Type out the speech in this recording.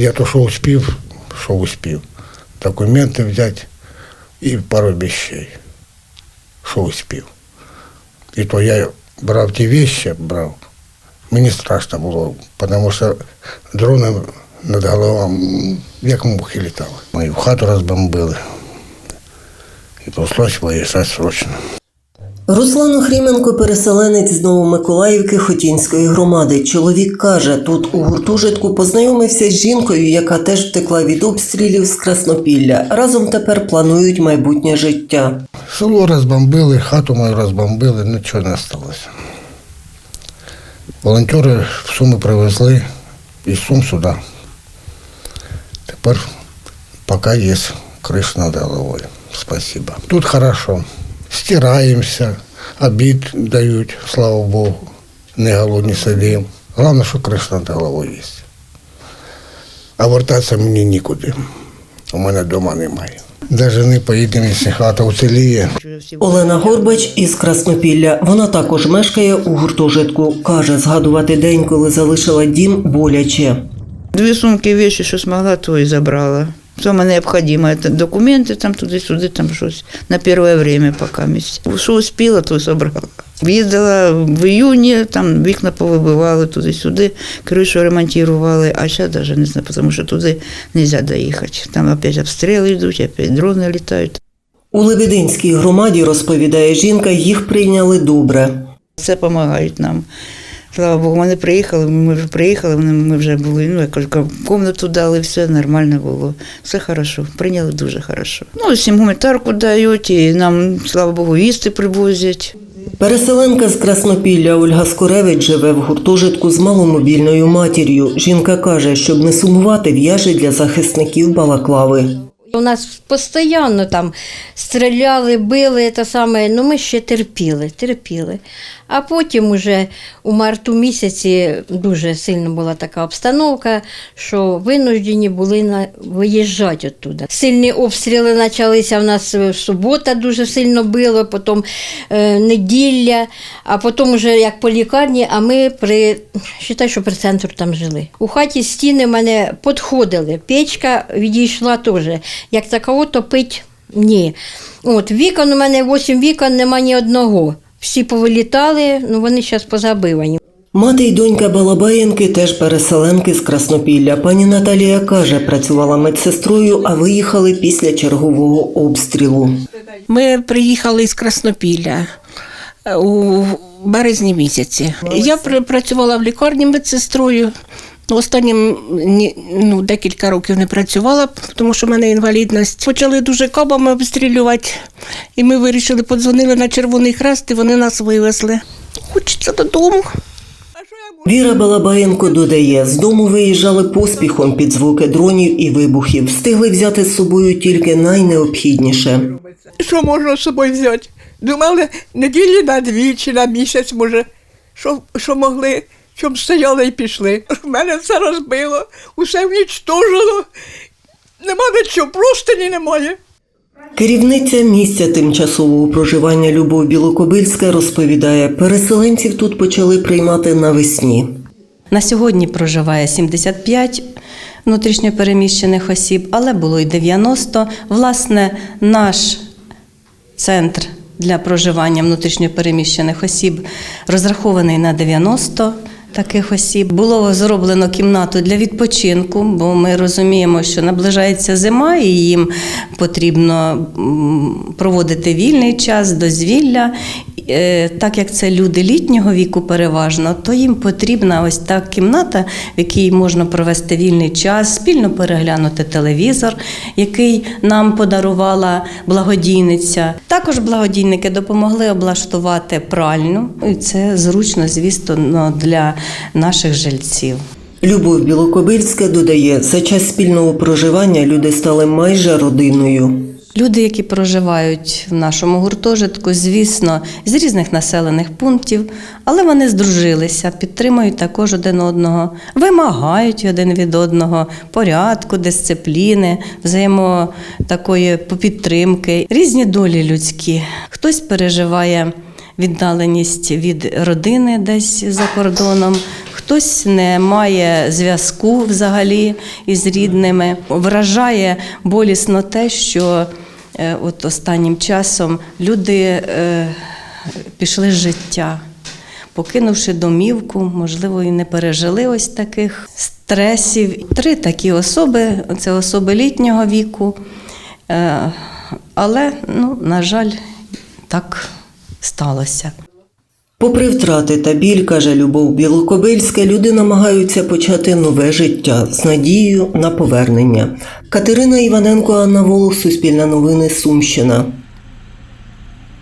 Я то, що успів, що успів. Документи взяти і пару вещей, що успів. І то я брав ті вещи, брав. Мені страшно було, тому що дрони над головами, як мухи літали. Мою хату розбомбили. І прийшлося виїжджати срочно. Руслан Охріменко – переселенець з Новомиколаївки Хотінської громади. Чоловік каже, тут у гуртожитку познайомився з жінкою, яка теж втекла від обстрілів з Краснопілля. Разом тепер планують майбутнє життя. Село розбомбили, хату мою розбомбили, нічого не залишилося. Волонтери в Суми привезли із Сум сюди. Тепер поки є криша над головою. Спасибо. Тут хорошо. Стираємося, обід дають, слава Богу. Не голодні сидимо. Головне, що криша над головою є. А вертатися мені нікуди. У мене вдома немає. Навіть не поїдемо, якщо хата уціліє. Олена Горбач із Краснопілля. Вона також мешкає у гуртожитку. Каже, згадувати день, коли залишила дім, боляче. Дві сумки вещи, що змогла, то і забрала. Саме необхідне. Це документи там туди-сюди, там щось на перше время поки місць. Що успіла, то забрала. Їздила в іюні, там вікна повибивали туди-сюди, кришу ремонтували, а зараз навіть не знаю, тому що туди не можна доїхати. Там опять обстріли йдуть, опять дрони літають. У Лебединській громаді, розповідає жінка, їх прийняли добре. Це допомагають нам. Слава Богу, вони приїхали, ми вже приїхали, вони- ми вже були, ну, я кажу, комнату дали, все нормально було. Все хорошо, прийняли дуже хорошо. Ну, всім гуманітарку дають, і нам, слава Богу, їсти привозять. Переселенка з Краснопілля Ольга Скоревич живе в гуртожитку з маломобільною матір'ю. Жінка каже, щоб не сумувати, в'яже для захисників балаклави. У нас постійно там стріляли, били те саме, ну ми ще терпіли, терпіли. А потім уже у марту місяці дуже сильно була така обстановка, що винуждені були на виїжджати оттуда. Сильні обстріли почалися в нас е, субота дуже сильно било, потім е, неділя, а потім вже як по лікарні, а ми при вважай, що при центру там жили. У хаті стіни мене підходили, печка відійшла теж. Як такого топить ні. От, вікон у мене 8 вікон, нема ні одного. Всі повилітали, ну вони зараз позабивані. Мати й донька Балабаєнки теж переселенки з Краснопілля. Пані Наталія каже, працювала медсестрою, а виїхали після чергового обстрілу. Ми приїхали з Краснопілля е, у березні місяці. Я пр- працювала в лікарні медсестрою. Останнім ну, декілька років не працювала, тому що в мене інвалідність. Почали дуже кабами обстрілювати, і ми вирішили, подзвонили на Червоний Хрест, і вони нас вивезли. Хочеться додому. Віра Балабаєнко додає, з дому виїжджали поспіхом під звуки дронів і вибухів. Встигли взяти з собою тільки найнеобхідніше. Що можна з собою взяти? Думали, неділі на дві чи на місяць, може, що, що могли, щоб стояли і пішли. В мене все розбило, усе внічтожило. Нема нічого, просто ні немає. Керівниця місця тимчасового проживання Любов Білокобильська розповідає, переселенців тут почали приймати навесні. На сьогодні проживає 75 внутрішньопереміщених осіб, але було й 90. Власне, наш центр для проживання внутрішньопереміщених осіб розрахований на 90 таких осіб. Було зроблено кімнату для відпочинку, бо ми розуміємо, що наближається зима, і їм потрібно проводити вільний час, дозвілля. Е, Так як це люди літнього віку переважно, то їм потрібна ось та кімната, в якій можна провести вільний час, спільно переглянути телевізор, який нам подарувала благодійниця. Також благодійники допомогли облаштувати пральню, і це зручно, звісно, для наших жильців. Любов Білокобильська додає, за час спільного проживання люди стали майже родиною. Люди, які проживають в нашому гуртожитку, звісно, з різних населених пунктів, але вони здружилися, підтримують також один одного, вимагають один від одного порядку, дисципліни, взаємо такої підтримки, різні долі людські. Хтось переживає віддаленість від родини десь за кордоном. хтось не має зв'язку взагалі із рідними. Вражає болісно те, що от останнім часом люди е, пішли з життя. Покинувши домівку, можливо, і не пережили ось таких стресів. Три такі особи це особи літнього віку. Е, Але, ну, на жаль, так сталося. Попри втрати та біль, каже Любов Білокобильська, люди намагаються почати нове життя з надією на повернення. Катерина Іваненко, Анна Волох, Суспільне новини, Сумщина.